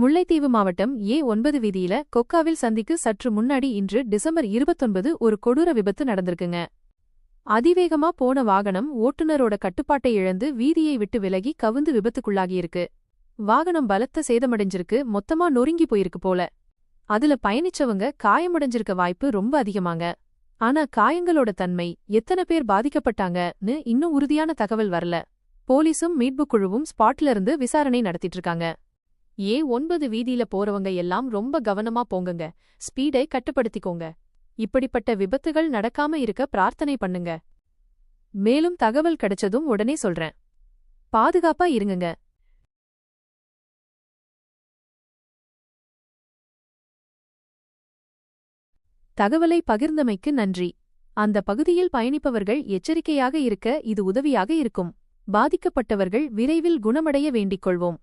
முல்லைத்தீவு மாவட்டம் ஏ ஒன்பது வீதியில கொக்காவில் சந்திக்கு சற்று முன்னாடி இன்று டிசம்பர் இருபத்தொன்பது ஒரு கொடூர விபத்து நடந்திருக்குங்க. அதிவேகமா போன வாகனம் ஓட்டுநரோட கட்டுப்பாட்டை இழந்து வீதியை விட்டு விலகி கவுந்து விபத்துக்குள்ளாகியிருக்கு. வாகனம் பலத்த சேதமடைஞ்சிருக்கு மொத்தமா நொறுங்கி போயிருக்கு போல. அதுல பயணிச்சவங்க காயமடைஞ்சிருக்க வாய்ப்பு ரொம்ப அதிகமாங்க. ஆனா காயங்களோட தன்மை எத்தனை பேர் பாதிக்கப்பட்டாங்கன்னு இன்னும் உறுதியான தகவல் வரல. போலீசும் மீட்புக் குழுவும் ஸ்பாட்ல இருந்து விசாரணை நடத்திட்டு இருக்காங்க. ஏ ஒன்பது வீதியில போறவங்க எல்லாம் ரொம்ப கவனமா போங்குங்க. ஸ்பீடை கட்டுப்படுத்திக்கோங்க. இப்படிப்பட்ட விபத்துகள் நடக்காம இருக்க பிரார்த்தனை பண்ணுங்க. மேலும் தகவல் கிடைச்சதும் உடனே சொல்றேன். பாதுகாப்பா இருங்குங்க. தகவலை பகிர்ந்தமைக்கு நன்றி. அந்த பகுதியில் பயணிப்பவர்கள் எச்சரிக்கையாக இருக்க இது உதவியாக இருக்கும். பாதிக்கப்பட்டவர்கள் விரைவில் குணமடைய வேண்டிக் கொள்வோம்.